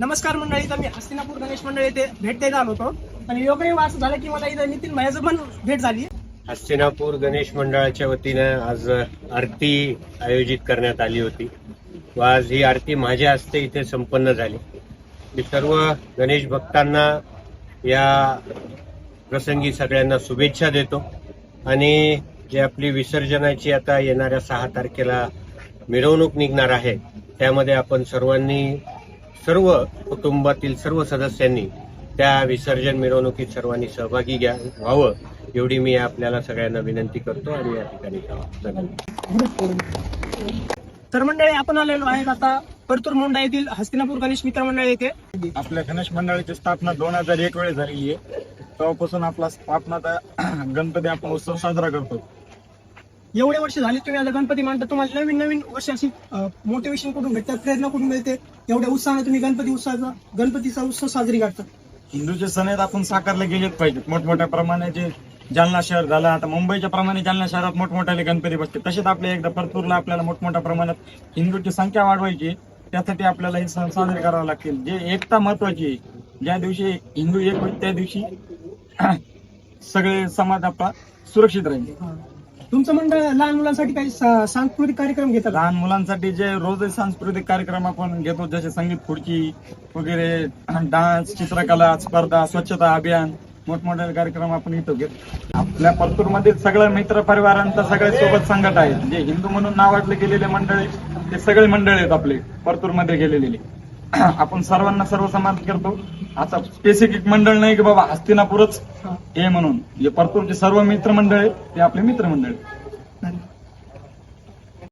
नमस्कार मंडळी तर मी हस्तिनापूर गणेश मंडळ येथे भेट द्यायला आलो होतो. आणि योगही असं झालं की मला इथं नितीन भैयाचं पण भेट झाली. हस्तिनापूर गणेश मंडळाच्या वतीनं आज आरती आयोजित करण्यात आली होती. व आज ही आरती माझ्या हस्ते इथे संपन्न झाली. मी सर्व गणेश भक्तांना या प्रसंगी सगळ्यांना शुभेच्छा देतो. आणि जे आपली विसर्जनाची आता येणाऱ्या सहा तारखेला मिरवणूक निघणार आहे त्यामध्ये आपण सर्वांनी सर्व कुटुंबातील सर्व सदस्यांनी त्या विसर्जन मिरवणुकीत सर्वांनी सहभागी घ्या व्हावं एवढी मी आपल्याला सगळ्यांना विनंती करतो आणि या ठिकाणी. तर मंडळी आपण आलेलो आहेत आता परतूर मुंडा येथील हस्तिनापूर गणेश मित्र मंडळ येथे. आपल्या गणेश मंडळाची स्थापना दोन हजार एक वेळी झालेली आहे. तेव्हापासून आपला स्थापनाचा गणपती आपण उत्सव साजरा करतो. एवढे वर्ष झाले तुम्ही आता गणपती मांडता तुम्हाला नवीन नवीन वर्ष अशी मोटिवेशन कुठून भेटतात प्रेरणा कुठून मिळते? एवढ्या उत्साहाने तुम्ही गणपती उत्सवाचा गणपतीचा उत्सव साजरी करता. हिंदूचे सण आहेत आपण साकारले गेलेच पाहिजेत. मोठमोठ्या प्रमाणे जे जालना शहर झालं आता मुंबईच्या प्रमाणे जालना शहरात मोठमोठ्याले गणपती बसते तसेच आपल्या एकदा परतूरला आपल्याला मोठमोठ्या प्रमाणात हिंदूची संख्या वाढवायची. त्यासाठी आपल्याला हे सण साजरे करावे लागतील. जे एकता महत्वाची आहे. ज्या दिवशी हिंदू एक होईल त्या दिवशी सगळे समाज आपला सुरक्षित राहील. तुमचं मंडळ लहान मुलांसाठी काही सा- सांस्कृतिक कार्यक्रम घेतात? लहान मुलांसाठी जे रोज सांस्कृतिक कार्यक्रम आपण घेतो जसे संगीत खुर्ची वगैरे डान्स चित्रकला स्पर्धा स्वच्छता अभियान मोठमोठे कार्यक्रम आपण इथं घेतो. आपल्या परतूर मधील सगळ्या मित्र परिवारांचा सगळे सोबत संघट आहे जे हिंदू म्हणून नावाजले गेलेले मंडळ ते सगळे मंडळ आहेत आपले परतूरमध्ये गेलेले आपण सर्वांना सर्व समाज करतो. आता स्पेसिफिक मंडळ नाही की बाबा हस्तिनापूरच. हे. म्हणून. जे परतूरचे सर्व मित्र मंडळ आहेत ते आपले मित्र मंडळ आहेत. धन्यवाद.